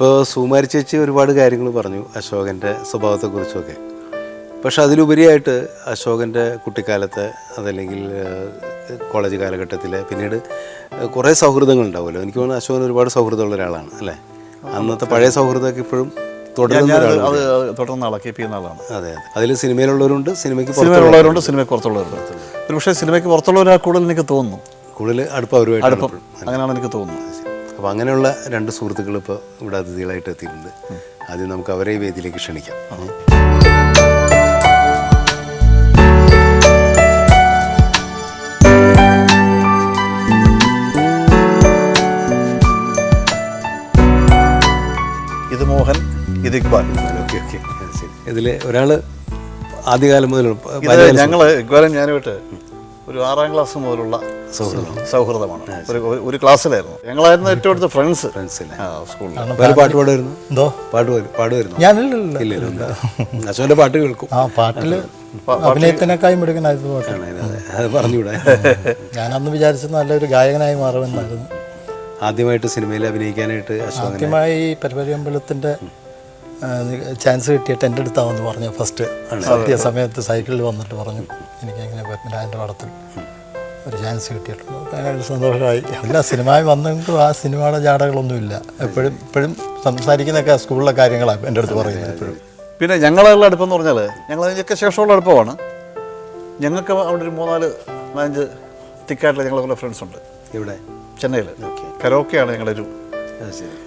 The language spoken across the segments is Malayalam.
ഇപ്പോൾ സുമാരി ചേച്ചി ഒരുപാട് കാര്യങ്ങൾ പറഞ്ഞു അശോകന്റെ സ്വഭാവത്തെക്കുറിച്ചൊക്കെ. പക്ഷെ അതിലുപരിയായിട്ട് അശോകന്റെ കുട്ടിക്കാലത്തെ അതല്ലെങ്കിൽ കോളേജ് കാലഘട്ടത്തിൽ പിന്നീട് കുറേ സൗഹൃദങ്ങൾ ഉണ്ടാവുമല്ലോ എനിക്ക് തോന്നുന്നു അശോകൻ ഒരുപാട് സൗഹൃദമുള്ള ഒരാളാണ് അല്ലേ? അന്നത്തെ പഴയ സൗഹൃദമൊക്കെ ഇപ്പോഴും തുടരുന്ന അത് തുടർന്ന് ആളാണ് കീപ്പ് ചെയ്യുന്ന ആളാണ്. അതെ അതെ. അതിൽ സിനിമയിലുള്ളവരുണ്ട് സിനിമയ്ക്ക് സിനിമയിലുള്ളവരുണ്ട് സിനിമയ്ക്ക് പുറത്തുള്ളവരുണ്ട്. ഒരു പക്ഷേ സിനിമയ്ക്ക് പുറത്തുള്ളവരാ കൂടുതൽ എനിക്ക് തോന്നുന്നു. കൂടുതൽ അടുപ്പം അവരുമായിട്ട് അടുപ്പം. അങ്ങനെയാണ് എനിക്ക് തോന്നുന്നത്. അപ്പോൾ അങ്ങനെയുള്ള രണ്ട് സുഹൃത്തുക്കൾ ഇപ്പോൾ ഇവിടെ അതിഥികളായിട്ട് എത്തിയിട്ടുണ്ട്. ആദ്യം നമുക്ക് അവരെ വേദിയിലേക്ക് ക്ഷണിക്കാം. ഇത് മോഹൻ ഇത് ഇക്ബാൽ. Okay okay. ശരി. ഇതിൽ ഒരാൾ ആദ്യകാലം മുതൽ ഞങ്ങൾ ഇക്ബാലും ഞാനുമായിട്ട് ഒരു ആറാം ക്ലാസ് മുതലുള്ള സൗഹൃദമാണ്. ഒരു ക്ലാസ്സിലായിരുന്നു. ഞങ്ങളായിരുന്നു ഏറ്റവും അടുത്ത ഫ്രണ്ട്സ്. ഫ്രണ്ട്സിലെ. സ്കൂളിൽ പാട്ട് പാടുമായിരുന്നു? എന്തോ? പാട്ട് പാടും പാടുമായിരുന്നു ഞാനില്ല ഇല്ല ഇല്ല പാട്ട് കേൾക്കും. ആ പാട്ടിൽ അഭിനയത്തിനേക്കായും എടുക്കണായിരുന്നു പാട്ടാണ് പറഞ്ഞുകൂടെ. ഞാനന്ന് വിചാരിച്ചത് നല്ലൊരു ഗായകനായി മാറുമെന്നായിരുന്നു. ആദ്യമായിട്ട് സിനിമയിൽ അഭിനയിക്കാനായിട്ട് ആദ്യമായി പരിപാടി അമ്പലത്തിന്റെ ചാൻസ് കിട്ടിയിട്ട് എന്റെ അടുത്താവെന്ന് പറഞ്ഞു ഫസ്റ്റ് സത്യ സമയത്ത് സൈക്കിളിൽ വന്നിട്ട് പറഞ്ഞു എനിക്ക് എങ്ങനെ പത്മനാഭന്റെ പടത്തിൽ ഒരു ചാൻസ് കിട്ടിയിട്ടുണ്ട്. ഭയങ്കര സന്തോഷമായി. അല്ല സിനിമയിൽ വന്നെങ്കിലും ആ സിനിമയുടെ ജാടകളൊന്നുമില്ല. എപ്പോഴും ഇപ്പോഴും സംസാരിക്കുന്നൊക്കെ സ്കൂളിലെ കാര്യങ്ങളാണ് എന്റെ അടുത്ത് പറയുന്നത് എപ്പോഴും. പിന്നെ ഞങ്ങളുള്ള അടുപ്പം എന്ന് പറഞ്ഞാൽ ഞങ്ങൾ ശേഷമുള്ള അടുപ്പമാണ്. ഞങ്ങൾക്ക് അവിടെ ഒരു മൂന്നാൽ നാലഞ്ച് തിക്കായിട്ടുള്ള ഞങ്ങളെ കുറേ ഫ്രണ്ട്സ് ഉണ്ട്. ഇവിടെ ചെന്നൈയിൽ കരോക്കെയാണ് ഞങ്ങളൊരു അത് ശരി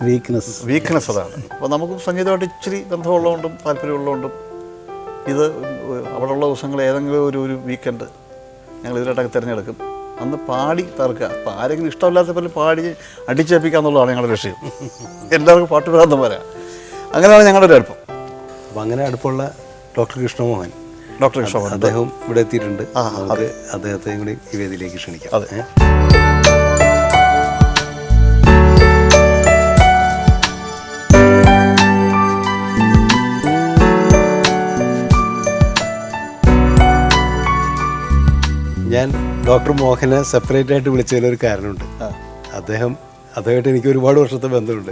വീക്ക്നെസ് വീക്ക്നെസ് അതാണ്. അപ്പോൾ നമുക്ക് സംഗീതമായിട്ട് ഇച്ചിരി ബന്ധമുള്ളതുകൊണ്ടും താല്പര്യമുള്ളതുകൊണ്ടും ഇത് അവിടെയുള്ള ദിവസങ്ങൾ ഏതെങ്കിലും ഒരു ഒരു വീക്കെൻഡ് ഞങ്ങൾ ഇതിലായിട്ടൊക്കെ തിരഞ്ഞെടുക്കും. അന്ന് പാടി തീർക്കുക അപ്പം ആരെങ്കിലും ഇഷ്ടമില്ലാത്ത പോലെ പാടി അടിച്ചേൽപ്പിക്കുക എന്നുള്ളതാണ് ഞങ്ങളുടെ ലക്ഷ്യം. എല്ലാവർക്കും പാട്ട് ഭ്രാന്തം പോലെ. അങ്ങനെയാണ് ഞങ്ങളുടെ ഒരു അടുപ്പം അപ്പം അങ്ങനെ അടുപ്പമുള്ള ഡോക്ടർ കൃഷ്ണമോഹൻ. ഡോക്ടർ കൃഷ്ണമോഹൻ. അദ്ദേഹം ഇവിടെ എത്തിയിട്ടുണ്ട്. അതെ. അദ്ദേഹത്തെയും കൂടി ഈ വേദിയിലേക്ക് ക്ഷണിക്കാം. അതെ. ഞാൻ ഡോക്ടർ മോഹനെ സെപ്പറേറ്റ് ആയിട്ട് വിളിച്ചതിലൊരു കാരണമുണ്ട്. അദ്ദേഹം അദ്ദേഹമായിട്ട് എനിക്ക് ഒരുപാട് വർഷത്തെ ബന്ധമുണ്ട്.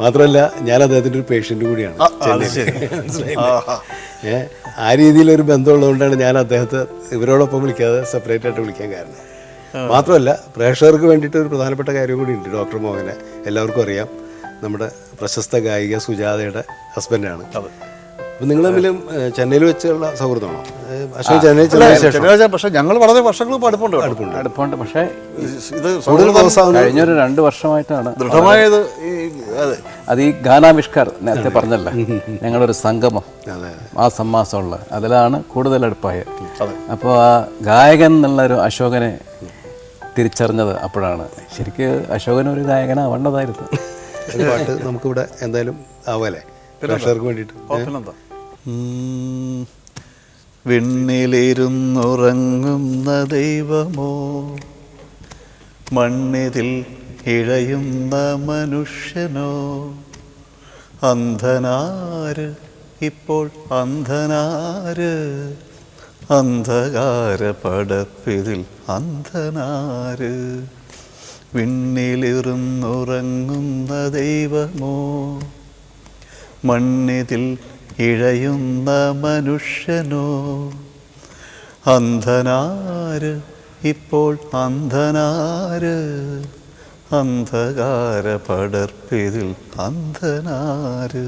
മാത്രമല്ല ഞാൻ അദ്ദേഹത്തിന്റെ ഒരു പേഷ്യന്റ് കൂടിയാണ്. ഏ, ആ രീതിയിലൊരു ബന്ധമുള്ളതുകൊണ്ടാണ് ഞാൻ അദ്ദേഹത്തെ ഇവരോടൊപ്പം വിളിക്കാതെ സെപ്പറേറ്റ് ആയിട്ട് വിളിക്കാൻ കാരണം. മാത്രമല്ല പ്രേക്ഷകർക്ക് വേണ്ടിയിട്ട് ഒരു പ്രധാനപ്പെട്ട കാര്യം കൂടി ഉണ്ട് ഡോക്ടർ മോഹനെ. എല്ലാവർക്കും അറിയാം. നമ്മുടെ പ്രശസ്ത ഗായിക സുജാതയുടെ ഹസ്ബൻഡാണ് അപ്പം നിങ്ങൾ തമ്മിലും ചെന്നൈയിൽ വെച്ചുള്ള സൗഹൃദമാണോ? അശോക് ചെന്നൈ ചെന്നൈ പക്ഷേ ഞങ്ങൾ വളരെ വർഷങ്ങൾ അടുപ്പുണ്ട് അടുപ്പുണ്ട്. അടുപ്പുണ്ട്. പക്ഷേ ഇത് കഴിഞ്ഞൊരു രണ്ട് വർഷമായിട്ടാണ് ദൃഢമായത് അതെ. അത് ഈ ഗാനാവിഷ്കാർ നേരത്തെ പറഞ്ഞല്ല. ഞങ്ങളൊരു സംഗമം. അതെ മാസം മാസമുള്ള അതിലാണ് കൂടുതൽ അടുപ്പായത് അപ്പോൾ ആ ഗായകൻ എന്നുള്ളൊരു അശോകനെ തിരിച്ചറിഞ്ഞത് അപ്പോഴാണ്. ശരിക്ക് അശോകൻ ഒരു ഗായകനാവേണ്ടതായിരുന്നു. പാട്ട് നമുക്കിവിടെ എന്തായാലും ആവാലേ പ്രേക്ഷകർക്ക് വേണ്ടിയിട്ട്? പിന്നെന്താ വിണ്ണിലിരുന്നുറങ്ങുന്ന ദൈവമോ? മണ്ണിതിൽ ഇഴയുന്ന മനുഷ്യനോ? അന്ധനാര് ഇപ്പോൾ അന്ധനാര്? അന്ധകാര പടപ്പിതിൽ അന്ധനാര്? വിണ്ണിലിരുന്നുറങ്ങുന്ന ദൈവമോ? മണ്ണിതിൽ ഇഴയുന്ന മനുഷ്യനോ? അന്ധനാര്? ഇപ്പോൾ അന്ധനാര്? അന്ധകാര പടർപ്പിതിൽ അന്ധനാര്?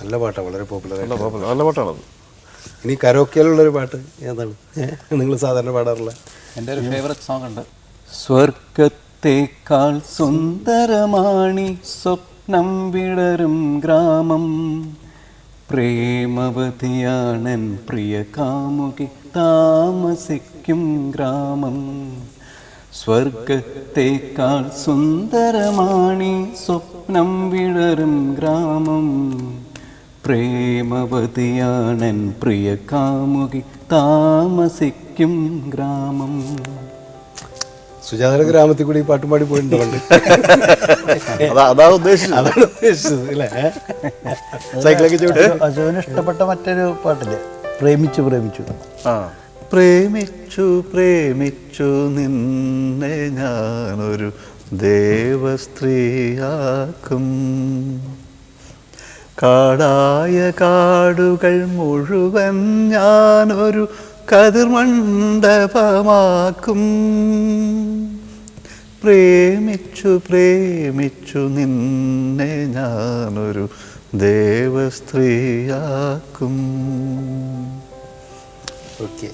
നല്ല പാട്ടാണ് വളരെ പോപ്പുലർ നല്ല പാട്ടാണത്. ഇനി കരോക്കിയാലുള്ളൊരു പാട്ട് ഏതാണ്? നിങ്ങൾ സാധാരണ പാടാറില്ല എന്റെ ഒരു ഫേവററ്റ് സോങ് ഉണ്ട്. സ്വർഗത്തേക്കാൾ സുന്ദരമാണി സ്വപ്നം. വിടരും ഗ്രാമം പ്രേമവതിയാണൻ പ്രിയ കാമുകി താമസിക്കും ഗ്രാമം സ്വർഗത്തേക്കാൾ സുന്ദരമാണി സ്വപ്നം വിടരും ഗ്രാമം പ്രേമവതിയാണൻ പ്രിയ കാമുകി താമസിക്കും ഗ്രാമം സുജാതയുടെ ഗ്രാമത്തിൽ കൂടി ഈ പാട്ടും പാടി പോയിട്ടുണ്ട് പണ്ട്. അതാ അതാ ഉദ്ദേശിച്ചത്. അതാണ് ഉദ്ദേശിച്ചത് അല്ലേ സൈക്കിളൊക്കെ ചവിട്ടി. അശോകന് ഇഷ്ടപ്പെട്ട മറ്റൊരു പാട്ടില്ലേ? പ്രേമിച്ചു പ്രേമിച്ചു. ആ. പ്രേമിച്ചു പ്രേമിച്ചു നിന്നെ ഞാനൊരു ദേവസ്ത്രീയാക്കും. കാടായ കാടുകൾ മുഴുവൻ ഞാനൊരു കതിർമണ്ഡപമാക്കും. പ്രേമിച്ചു പ്രേമിച്ചു നിന്നെ ഞാനൊരു ദേവസ്ത്രീയാക്കും. ഓക്കെ